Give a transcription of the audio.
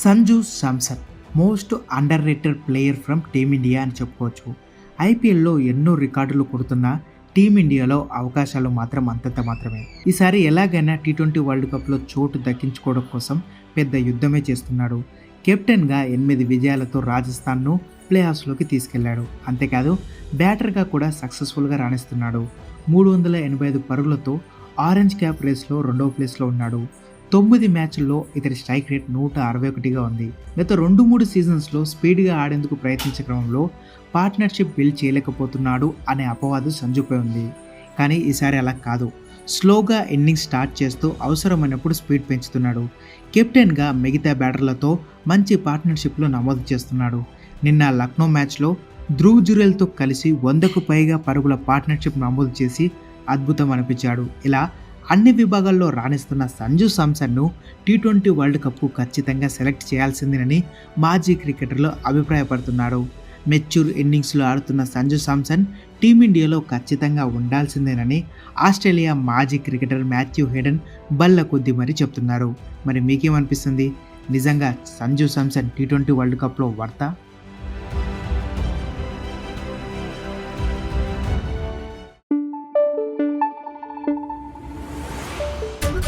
Sanju Samson most underrated player from Team India అని చెప్పుకోవచ్చు. ఐపీఎల్లో ఎన్నో రికార్డులు కొడుతున్న టీమిండియాలో అవకాశాలు మాత్రం అంతంత మాత్రమే. ఈసారి ఎలాగైనా టీ ట్వంటీ వరల్డ్ కప్లో చోటు దక్కించుకోవడం కోసం పెద్ద యుద్ధమే చేస్తున్నాడు. కెప్టెన్గా ఎనిమిది విజయాలతో రాజస్థాన్ను ప్లే ఆఫ్స్లోకి తీసుకెళ్ళాడు. అంతేకాదు బ్యాటర్గా కూడా సక్సెస్ఫుల్గా రాణిస్తున్నాడు. మూడు వందల ఎనభై ఐదు పరుగులతో ఆరెంజ్ క్యాప్ రేస్లో రెండవ ప్లేస్లో ఉన్నాడు. తొమ్మిది మ్యాచ్ల్లో ఇతడి స్ట్రైక్ రేట్ నూట అరవై ఒకటిగా ఉంది. గత రెండు మూడు సీజన్స్లో స్పీడ్గా ఆడేందుకు ప్రయత్నించే క్రమంలో పార్ట్నర్షిప్ బిల్డ్ చేయలేకపోతున్నాడు అనే అపవాదు సంజుపై ఉంది. కానీ ఈసారి అలా కాదు. స్లోగా ఇన్నింగ్స్ స్టార్ట్ చేస్తూ అవసరమైనప్పుడు స్పీడ్ పెంచుతున్నాడు. కెప్టెన్గా మిగతా బ్యాటర్లతో మంచి పార్ట్నర్షిప్లో నమోదు చేస్తున్నాడు. నిన్న లక్నో మ్యాచ్లో ధ్రువ్ జురేల్తో కలిసి వందకు పైగా పరుగుల పార్ట్నర్షిప్ నమోదు చేసి అద్భుతం అనిపించాడు. ఇలా అన్ని విభాగాల్లో రాణిస్తున్న సంజు సామ్సన్ను టీ ట్వంటీ వరల్డ్ కప్కు ఖచ్చితంగా సెలెక్ట్ చేయాల్సిందేనని మాజీ క్రికెటర్లు అభిప్రాయపడుతున్నారు. మెచ్యూర్ ఇన్నింగ్స్లో ఆడుతున్న సంజు సామ్సన్ టీమిండియాలో ఖచ్చితంగా ఉండాల్సిందేనని ఆస్ట్రేలియా మాజీ క్రికెటర్ మాథ్యూ హెడన్ బల్ల కొద్ది మరీ చెప్తున్నారు. మరి మీకేమనిపిస్తుంది? నిజంగా Sanju Samson T twenty world కప్లో వర్త?